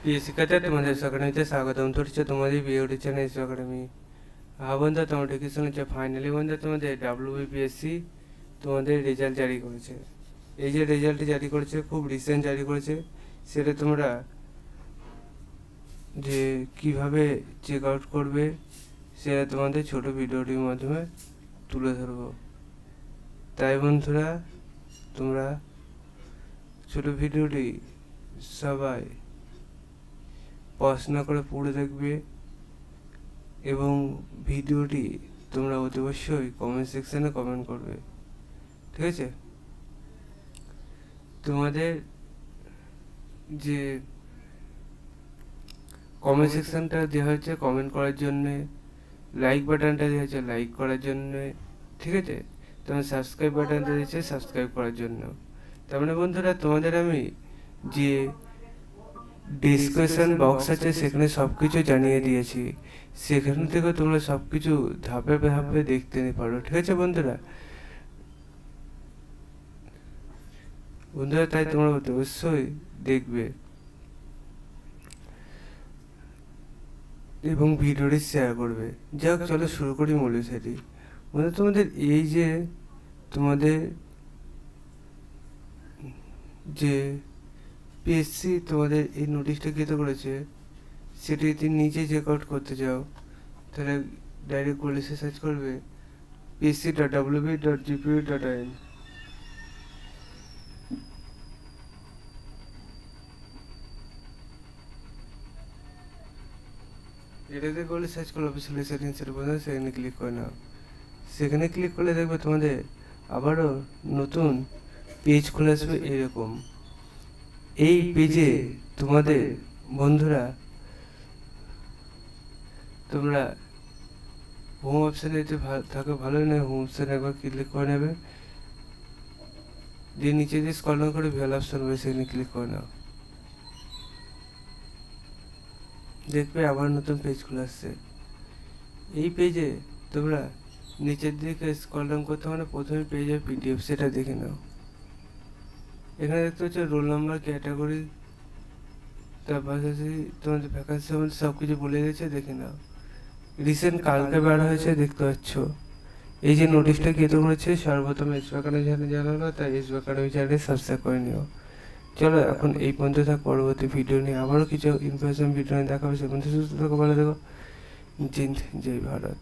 প্রিয় শিক্ষার্থী তোমাদের একাডেমিতে স্বাগতম। করছে তোমাদের বিওডি চ্যানেল একাডেমি হ্যাঁ বন্ধু তোমার ডিসিশন হচ্ছে ফাইনালি বন্ধু, তোমাদের ডাব্লিউবিপিএসসি তোমাদের রেজাল্ট জারি করেছে। এই যে রেজাল্টটি জারি করেছে, খুব রিসেন্ট জারি করেছে, সেটা তোমরা যে কীভাবে চেক আউট করবে, সেটা তোমাদের ছোট ভিডিওটির মাধ্যমে তুলে ধরবো। তাই বন্ধুরা, তোমরা ছোট ভিডিওটি সবাই পড়াশোনা করে পড়ে দেখবে এবং ভিডিওটি তোমরা অতি অবশ্যই কমেন্ট সেকশানে কমেন্ট করবে। ঠিক আছে? তোমাদের যে কমেন্ট সেকশানটা দেওয়া হয়েছে কমেন্ট করার জন্যে লাইক বাটনটা দেওয়া হয়েছে লাইক করার জন্যে, ঠিক আছে? তোমার সাবস্ক্রাইব বাটনটা দিয়েছে সাবস্ক্রাইব করার জন্য। তার মানে বন্ধুরা, তোমাদের আমি যে ডিসকাশন বক্স আছে, সেখানে সব কিছু জানিয়ে দিয়েছি। সেখান থেকে তোমরা সব কিছু ধাপে ধাপে দেখতে পারো, ঠিক আছে বন্ধুরা? বন্ধুরা, তাই তোমরা অবশ্যই দেখবে। এবং ভিডিওটি শেয়ার করবে। যাক, চলো শুরু করি মূল সেটি বন্ধু তোমাদের এই যে তোমাদের যে পিএসসি তোমাদের এই নোটিশটা কৃত করেছে? সেটি যদি নিজে চেক আউট করতে চাও, তাহলে ডাইরেক্ট পুলিশে সার্চ করবে PSC dot WB dot GPU dot আইন এটাতে করলে সার্চ করলে অফিসিয়াল সেটিংসের উপর সেখানে ক্লিক করে নাও। সেখানে ক্লিক করলে দেখবে তোমাদের আবারও নতুন পেজ খুলে আসবে এরকম। এই পেজে তোমাদের বন্ধুরা, তোমরা হোম অপশানে যদি থাকে ভালোই নয় হোম অপশানে একবার ক্লিক করে নেবে। দিয়ে নিচে দিয়ে স্কল করে ভেল অপশান হবে সেখানে ক্লিক করে নাও। দেখবে আবার নতুন পেজ খুলে আসছে। এই পেজে তোমরা নিচের দিকে স্কল ডাউন করতে মানে প্রথমে পেজে পিডিএফ সেটা দেখে নাও। এখানে দেখতে হচ্ছে রোল নাম্বার ক্যাটাগরি তার পাশাপাশি তোমাদের ভ্যাকান্সি সম্বন্ধে সব কিছু বলে দিয়েছে, দেখে নাও। রিসেন্ট কালকে বার হয়েছে, দেখতে পাচ্ছ। এই যে নোটিশটা কৃত করেছে? সর্বপ্রথম এস বাকানো চ্যানেল জানালো তাই এস বাকানো চ্যানেলে সাবস্ক্রাইব করে নিও। চলো এখন এই পর্যন্ত থাক, পরবর্তী ভিডিও নিয়ে আবারও কিছু ইনফরমেশন ভিডিও নিয়ে দেখা হবে। সে পর্যন্ত সুস্থ থাকো, ভালো থাকো। জিন্দ জয় ভারত।